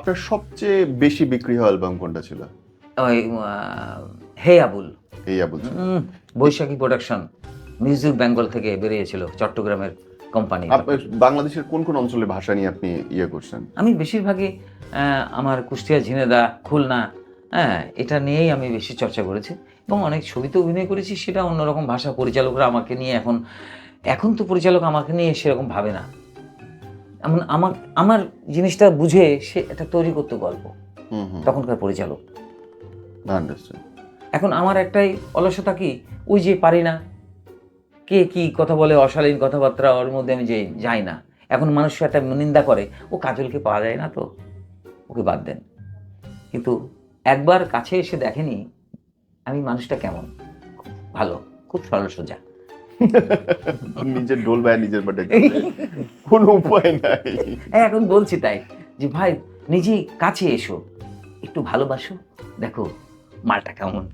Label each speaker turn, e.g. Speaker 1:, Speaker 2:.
Speaker 1: আপনার সবচেয়ে বেশি বিক্রি হওয়া অ্যালবাম কোনটা ছিল?
Speaker 2: ওই হে আবুল।
Speaker 1: এই আবুল
Speaker 2: বৈশাখী প্রোডাকশন মিউজিক বেঙ্গল থেকে বেরিয়েছিল চট্টগ্রামের কোম্পানি
Speaker 1: বাংলাদেশের কোন কোন অঞ্চলের ভাষা নিয়ে আপনি ইয়ে করছেন?
Speaker 2: আমি বেশিরভাগই আমার কুষ্টিয়া ঝিনেদা খুলনা হ্যাঁ এটা নিয়েই আমি বেশি চর্চা করেছি এবং অনেক ছবিতে অভিনয় করেছি সেটা অন্যরকম ভাষা পরিচালকরা আমাকে নিয়ে এখন এখন তো পরিচালক আমাকে নিয়ে সেরকম ভাবে না। এমন আমার আমার জিনিসটা বুঝে সে এটা তৈরি করতে গল্প তখনকার পরিচালক। এখন আমার একটাই অলসতা কি? ওই যে পারি না কে কি কথা বলে অশালীন কথাবার্তা ওর মধ্যে আমি যে যাই না। এখন মানুষ একটা নিন্দা করে ও কাজলকে পাওয়া যায় না তো ওকে বাদ দেন। কিন্তু একবার কাছে এসে দেখেনি আমি মানুষটা কেমন? ভালো খুব সরল সোজা।
Speaker 1: নিজের ডোল ভাই নিজের বাটে কোনো উপায় নাই।
Speaker 2: হ্যাঁ, এখন বলছি তাই যে ভাই নিজে কাছে এসো। একটু ভালোবাসো দেখো মালটা কেমন।